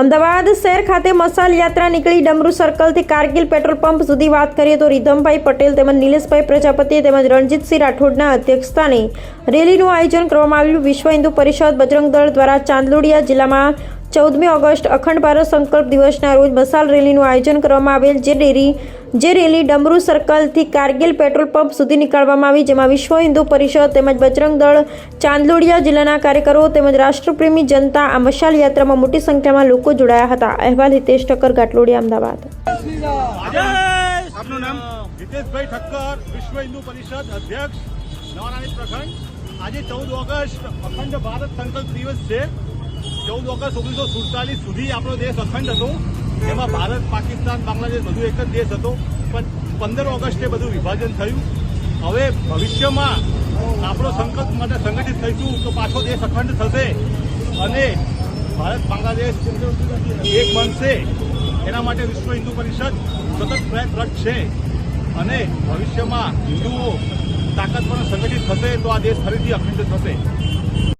અમદાવાદ શહેર ખાતે મસાલ યાત્રા નીકળી. ડમરૂ સર્કલથી કારગિલ પેટ્રોલ પંપ સુધી વાત કરીએ તો રીધમભાઈ પટેલ તેમજ નિલેશભાઈ પ્રજાપતિ તેમજ રણજીતસિંહ રાઠોડના અધ્યક્ષસ્થાને રેલીનું આયોજન કરવામાં આવ્યું. વિશ્વ હિન્દુ પરિષદ બજરંગ દળ દ્વારા ચાંદલોડિયા જિલ્લામાં ચૌદમી ઓગસ્ટ અખંડ ભારત સંકલ્પ દિવસના રોજ મસાલ રેલીનું આયોજન કરવામાં આવેલ જે રેલી જે રેલી ડમરૂ સર્કલથી કારગિલ પેટ્રોલ પંપ સુધી નીકાળવામાં આવી, જેમાં વિશ્વ હિન્દુ પરિષદ તેમજ બજરંગ દળ, ચાંદલોડિયા જિલ્લાના કાર્યકરો તેમજ રાષ્ટ્રપ્રેમી જનતા આ મશાલ યાત્રામાં મોટી સંખ્યામાં લોકો જોડાયા હતા. અહેવાલ હિતેશ ઠક્કર ઘાટલોડિયા અમદાવાદ. અધ્યક્ષ આજે ચૌદ ઓગસ્ટ અખંડ ભારત સંકલ્પ દિવસ છે. ચૌદ ઓગસ્ટ ઓગણીસો સુડતાલીસ સુધી આપણો દેશ અખંડ હતો. એમાં ભારત, પાકિસ્તાન, બાંગ્લાદેશ બધું એક જ દેશ હતો. પણ પંદર ઓગસ્ટે બધું વિભાજન થયું. હવે ભવિષ્યમાં આપણો સંકલ્પ માટે સંગઠિત થઈશું તો પાછો દેશ અખંડ થશે. અને ભારત, બાંગ્લાદેશ એક બનશે. એના માટે વિશ્વ હિન્દુ પરિષદ સતત પ્રયત્નરત છે. અને ભવિષ્યમાં હિન્દુઓ પણ સંગઠિત થશે તો આ દેશ ફરીથી અખંડ થશે.